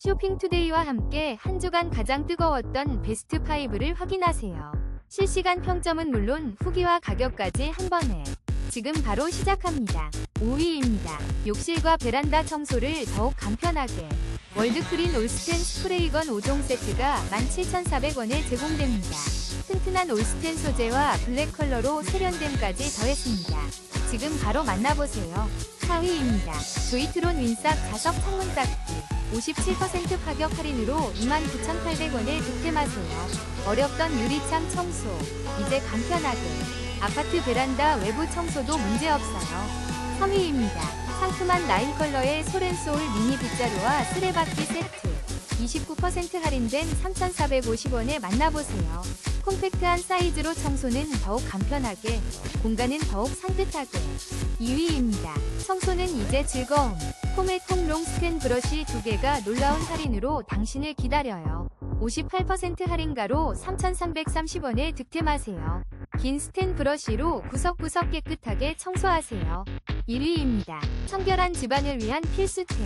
쇼핑투데이와 함께 한 주간 가장 뜨거웠던 베스트 5를 확인하세요. 실시간 평점은 물론 후기와 가격까지 한 번에. 지금 바로 시작합니다. 5위입니다. 욕실과 베란다 청소를 더욱 간편하게. 월드크린 올스텐 스프레이건 5종 세트가 17,400원에 제공됩니다. 튼튼한 올스텐 소재와 블랙 컬러로 세련됨까지 더했습니다. 지금 바로 만나보세요. 4위입니다. 조이트론 윈삭 자석 창문 닦기 57% 가격 할인으로 29,800원에 득템하세요. 어렵던 유리창 청소 이제 간편하게 아파트 베란다 외부 청소도 문제없어요. 3위입니다. 상큼한 라인 컬러의 소렌소울 미니 빗자루와 쓰레받기 세트 29% 할인된 3,450원에 만나보세요. 콤팩트한 사이즈로 청소는 더욱 간편하게, 공간은 더욱 산뜻하게. 2위입니다. 청소는 이제 즐거움. 포메통 롱 스텐 브러쉬 2개가 놀라운 할인으로 당신을 기다려요. 58% 할인가로 3,330원에 득템하세요. 긴 스텐 브러쉬로 구석구석 깨끗하게 청소하세요. 1위입니다. 청결한 집안을 위한 필수템.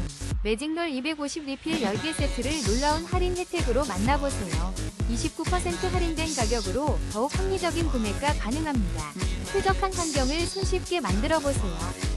매직롤 250 리필 10개 세트를 놀라운 할인 혜택으로 만나보세요. 29% 할인된 가격으로 더욱 합리적인 구매가 가능합니다. 쾌적한 환경을 손쉽게 만들어 보세요.